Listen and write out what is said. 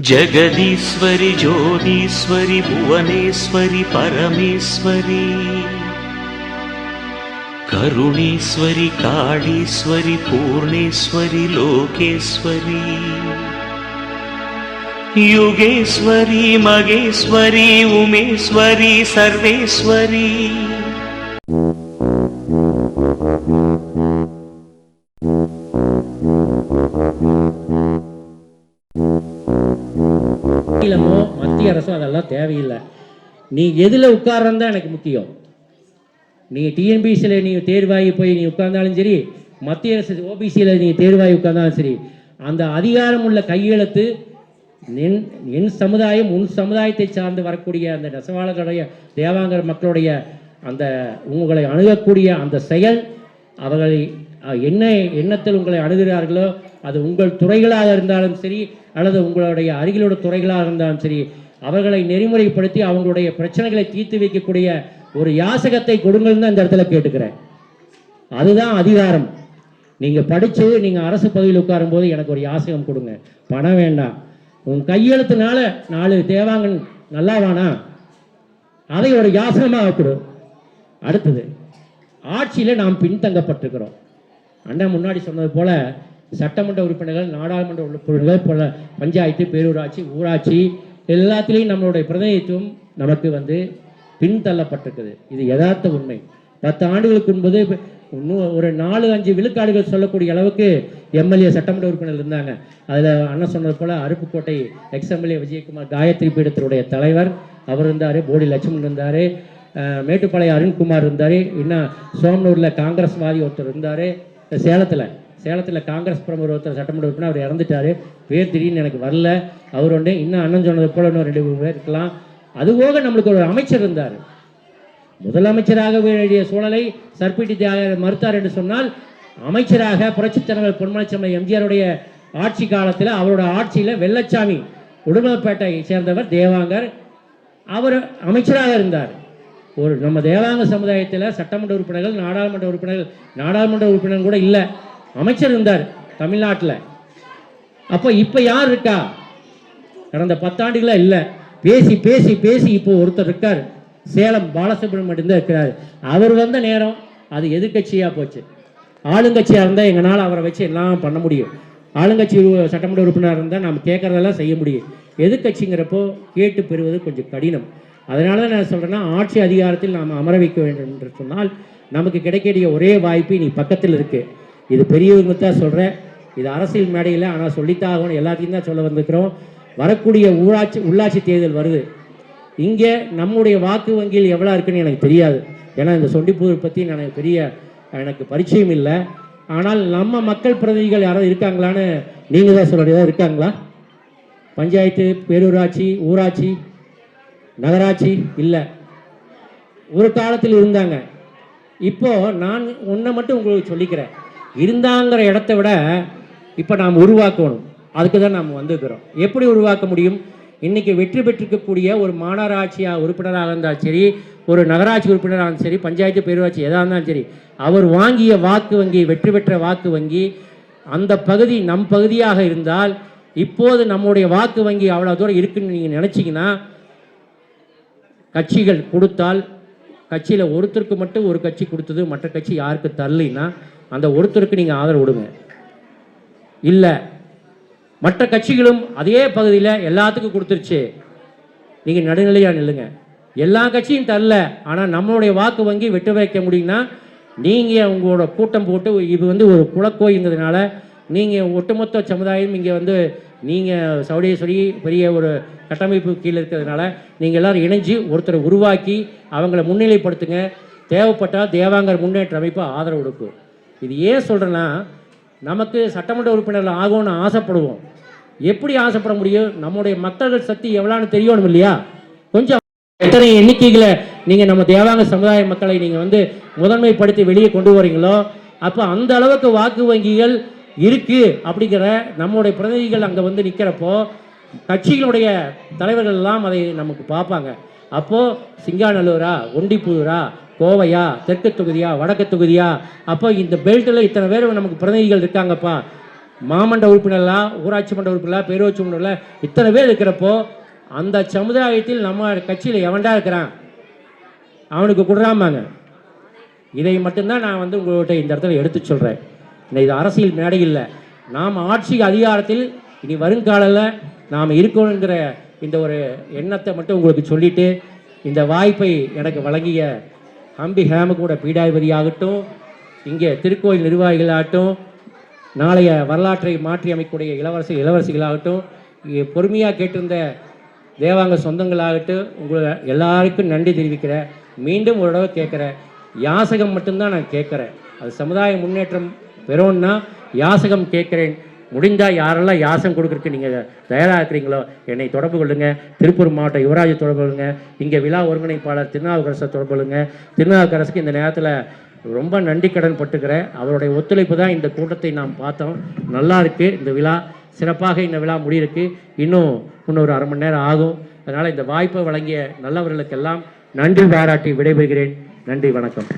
జగదీశ్వరి జ్యోదీశ్వరి భువనేశ్వరి పరమేశ్వరి కరుణేశ్వరి కాళీశ్వరి పూర్ణేశ్వరి లోకేశ్వరి యుగేశ్వరి మగేశ్వరి ఉమేశ్వరి సర్వేశ్వరి. நீ எதில் உட்கார்றது தான் எனக்கு முக்கியம். நீ டிஎன்பிசியில் நீ தேர்வாகி போய் நீ உட்கார்ந்தாலும் சரி மத்திய அரசு ஓபிசியில் நீ தேர்வாகி உட்கார்ந்தாலும் சரி அந்த அதிகாரம் உள்ள கையெழுத்து என் என் சமுதாயம் உன் சமுதாயத்தை சார்ந்து வரக்கூடிய அந்த நெசவாளர்களுடைய தேவாங்கர் மக்களுடைய அந்த உங்களை அணுகக்கூடிய அந்த செயல் அவர்களை என்ன எண்ணத்தில் உங்களை அணுகிறார்களோ அது உங்கள் துறைகளாக இருந்தாலும் சரி அல்லது உங்களுடைய அருகிலுள்ள துறைகளாக இருந்தாலும் சரி அவர்களை நெறிமுறைப்படுத்தி அவங்களுடைய பிரச்சனைகளை தீர்த்து வைக்கக்கூடிய ஒரு யாசகத்தை கொடுங்கள்னு அந்த இடத்துல கேட்டுக்கிறேன். அதுதான் அதிகாரம். நீங்கள் படித்து நீங்கள் அரசு பதவியில் உட்காரும்போது எனக்கு ஒரு யாசகம் கொடுங்க. பணம் வேண்டாம். உன் கையெழுத்துனால நாலு தேவாங்கன் நல்லாவானா? அதை ஒரு யாசகமாக கொடு. அடுத்தது ஆட்சியில் நாம் பின்தங்கப்பட்டிருக்கிறோம். அண்ணன் முன்னாடி சொன்னது போல் சட்டமன்ற உறுப்பினர்கள் நாடாளுமன்ற உறுப்பினர்கள் போல பஞ்சாயத்து பேரூராட்சி ஊராட்சி எல்லாத்துலேயும் நம்மளுடைய பிரதிநிதித்துவம் நமக்கு வந்து பின்தள்ளப்பட்டிருக்குது. இது யதார்த்த உண்மை. பத்து ஆண்டுகளுக்கு முன்பது ஒரு நாலு அஞ்சு விழுக்காடுகள் சொல்லக்கூடிய அளவுக்கு எம்எல்ஏ சட்டமன்ற உறுப்பினர் இருந்தாங்க. அதில் அண்ணன் சொன்னது போல அருப்புக்கோட்டை எக்ஸ்எம்எல்ஏ விஜயகுமார் காயத்ரி பீடத்தினுடைய தலைவர். அவர் இருந்தார் போடி லட்சுமன் இருந்தார் மேட்டுப்பாளையம் அருண்குமார் இருந்தார் இன்னும் சோமனூரில் காங்கிரஸ்வாதி ஒருத்தர் இருந்தார் சேலத்தில். சேலத்தில் காங்கிரஸ் பிரமுகர் ஒருத்தர் சட்டமன்ற உறுப்பினர் அவர் இறந்துட்டார். பேர் திடீர்னு எனக்கு வரல. அவர் ஒன்று இன்னும் அண்ணன் சொன்னது போல இன்னும் ரெண்டு பேர் இருக்கலாம். அதுபோக நம்மளுக்கு ஒரு அமைச்சர் இருந்தார். முதலமைச்சராக வேண்டிய சூழலை சர்பிடி தியாகர் மறுத்தார் என்று சொன்னால் அமைச்சராக புரட்சித் தலைவர் பொன்மலைச்சம்மை எம்ஜிஆருடைய ஆட்சி காலத்தில் அவரோட ஆட்சியில் வெள்ளச்சாமி உடுமலைப்பேட்டையை சேர்ந்தவர் தேவாங்கர். அவர் அமைச்சராக இருந்தார். ஒரு நம்ம தேவாங்க சமுதாயத்தில் சட்டமன்ற உறுப்பினர்கள் நாடாளுமன்ற உறுப்பினர்கள் நாடாளுமன்ற உறுப்பினர் கூட இல்லை. அமைச்சர் இருந்தார் தமிழ்நாட்டில். அப்போ இப்போ யார் இருக்கா? கடந்த பத்தாண்டுகளாக இல்லை. பேசி பேசி பேசி இப்போ ஒருத்தர் இருக்கார். சேலம் பாலசுப்ரமணியம் தான் இருக்கிறார். அவர் வந்த நேரம் அது எதிர்க்கட்சியாக போச்சு. ஆளுங்கட்சியாக இருந்தால் எங்களால் அவரை வச்சு எல்லாம் பண்ண முடியும். ஆளுங்கட்சி சட்டமன்ற உறுப்பினராக இருந்தால் நாம் கேட்குறதெல்லாம் செய்ய முடியும். எதிர்க்கட்சிங்கிறப்போ கேட்டு பெறுவது கொஞ்சம் கடினம். அதனால தான் நான் சொல்கிறேன்னா ஆட்சி அதிகாரத்தில் நாம் அமர வைக்க வேண்டும் என்று சொன்னால் நமக்கு கிடைக்கக்கூடிய ஒரே வாய்ப்பு நீ பக்கத்தில் இருக்குது இது பெரியவங்க தான் சொல்கிறேன் இது அரசியல் மேடையில் ஆனால் சொல்லித்தான் ஆகணும் எல்லாத்தையும் தான் சொல்ல வந்திருக்கிறோம். வரக்கூடிய ஊராட்சி உள்ளாட்சி தேர்தல் வருது. இங்கே நம்முடைய வாக்கு வங்கியில் எவ்வளோ இருக்குன்னு எனக்கு தெரியாது. ஏன்னா இந்த சொண்டிப்பூர் பற்றி எனக்கு பெரிய எனக்கு பரிச்சயம் இல்லை. ஆனால் நம்ம மக்கள் பிரதிநிதிகள் யாராவது இருக்காங்களான்னு நீங்கள் தான் சொல்ல ஏதாவது இருக்காங்களா? பஞ்சாயத்து பேரூராட்சி ஊராட்சி நகராட்சி இல்லை. ஒரு காலத்தில் இருந்தாங்க. இப்போ நான் ஒன்றை மட்டும் உங்களுக்கு சொல்லிக்கிறேன். இருந்தாங்கிற இடத்த விட இப்போ நாம் உருவாக்கணும். அதுக்கு தான் நாம் வந்துக்கிறோம் எப்படி உருவாக்க முடியும்? இன்றைக்கி வெற்றி பெற்றிருக்கக்கூடிய ஒரு மாநகராட்சியாக உறுப்பினராக இருந்தாலும் சரி ஒரு நகராட்சி உறுப்பினராக இருந்தாலும் சரி பஞ்சாயத்து பேரூராட்சி எதாக இருந்தாலும் சரி அவர் வாங்கிய வாக்கு வங்கி வெற்றி பெற்ற வாக்கு வங்கி அந்த பகுதி நம் பகுதியாக இருந்தால் இப்போது நம்முடைய வாக்கு வங்கி அவ்வளோ தூரம் இருக்குன்னு நீங்கள் நினச்சிங்கன்னா கட்சிகள் கொடுத்தால் கட்சியில் ஒருத்தருக்கு மட்டும் ஒரு கட்சி கொடுத்தது மற்ற கட்சி யாருக்கு தரலைன்னா அந்த ஒருத்தருக்கு நீங்கள் ஆதரவு விடுங்க இல்லை மற்ற கட்சிகளும் அதே பகுதியில் எல்லாத்துக்கும் கொடுத்துருச்சு. நீங்கள் நடுநிலையாக நில்லுங்க. எல்லா கட்சியும் தரல ஆனால் நம்மளுடைய வாக்கு வங்கி வெட்டு வைக்க முடியும்னா நீங்கள் உங்களோட கூட்டம் போட்டு இது வந்து ஒரு குளக்கோய்ங்கிறதுனால நீங்கள் ஒட்டுமொத்த சமுதாயம் இங்கே வந்து நீங்கள் சவுடேஸ்வரி பெரிய ஒரு கட்டமைப்பு கீழே இருக்கிறதுனால நீங்கள் எல்லோரும் இணைஞ்சு ஒருத்தரை உருவாக்கி அவங்கள முன்னிலைப்படுத்துங்க. தேவைப்பட்டால் தேவாங்கர் முன்னேற்ற அமைப்பு ஆதரவு கொடுக்கும். இது ஏன் சொல்கிறேன்னா நமக்கு சட்டமன்ற உறுப்பினர்கள் ஆகும்னு ஆசைப்படுவோம். எப்படி ஆசைப்பட முடியும்? நம்முடைய மக்கள் சக்தி எவ்வளோன்னு தெரியணும் இல்லையா? கொஞ்சம் எத்தனை எண்ணிக்கைகளை நீங்கள் நம்ம தேவாங்க சமுதாய மக்களை நீங்கள் வந்து முதன்மைப்படுத்தி வெளியே கொண்டு வரீங்களோ அப்போ அந்த அளவுக்கு வாக்கு வங்கிகள் இருக்குது அப்படிங்கிற நம்முடைய பிரதிநிதிகள் அங்கே வந்து நிற்கிறப்போ கட்சிகளுடைய தலைவர்கள்லாம் அதை நமக்கு பார்ப்பாங்க. அப்போது சிங்காநல்லூரா ஒண்டிப்பூரா கோவையா தெற்கு தொகுதியா வடக்கு தொகுதியா? அப்போ இந்த பெல்ட்டில் இத்தனை பேர் நமக்கு பிரதிநிதிகள் இருக்காங்கப்பா. மாமண்ட உறுப்பினர்லாம் ஊராட்சி மன்ற உறுப்பினர்லாம் பேரூராட்சி உறுப்பினர்லாம் இத்தனை பேர் இருக்கிறப்போ அந்த சமுதாயத்தில் நம்ம கட்சியில் எவன்டா இருக்கிறான்? அவனுக்கு கொடுறாமாங்க இதை மட்டும்தான் நான் வந்து உங்கள்கிட்ட இந்த இடத்துல எடுத்து சொல்கிறேன் இது அரசியல் மேடை இல்லை. நாம் ஆட்சி அதிகாரத்தில் இனி வருங்காலில் நாம் இருக்கணுங்கிற இந்த ஒரு எண்ணத்தை மட்டும் உங்களுக்கு சொல்லிவிட்டு இந்த வாய்ப்பை எனக்கு வழங்கிய அம்பி ஹேமகூட பீடாதிபதியாகட்டும் இங்கே திருக்கோயில் நிர்வாகிகளாகட்டும் நாளைய வரலாற்றை மாற்றி அமைக்கக்கூடிய இளவரசி இளவரசிகளாகட்டும் இங்கே பொறுமையாக கேட்டிருந்த தேவாங்க சொந்தங்களாகட்டும் உங்களை எல்லாருக்கும் நன்றி தெரிவிக்கிறேன் மீண்டும் ஒரு தடவை கேட்குறேன் யாசகம் மட்டும்தான் நான் கேட்குறேன். அது சமுதாய முன்னேற்றம் பெறோன்னா யாசகம் கேட்குறேன். முடிந்தால் யாரெல்லாம் யாசம் கொடுக்குறதுக்கு நீங்கள் தயாராக இருக்கிறீங்களோ என்னை தொடர்பு கொள்ளுங்க. திருப்பூர் மாவட்ட யுவராஜ் தொடர்பு கொள்ளுங்க. இங்கே விழா ஒருங்கிணைப்பாளர் திருநாவுக்கரசை தொடர்பு கொள்ளுங்க. திருநாவுக்கரசுக்கு இந்த நேரத்தில் ரொம்ப நன்றி கடன் பட்டுக்கிறேன். அவருடைய ஒத்துழைப்பு தான் இந்த கூட்டத்தை நாம் பார்த்தோம். நல்லா இருக்குது இந்த விழா. சிறப்பாக இந்த விழா முடியிருக்கு. இன்னும் இன்னொரு அரை மணி நேரம் ஆகும். அதனால் இந்த வாய்ப்பை வழங்கிய நல்லவர்களுக்கெல்லாம் நன்றி பாராட்டி விடைபெறுகிறேன். நன்றி வணக்கம்.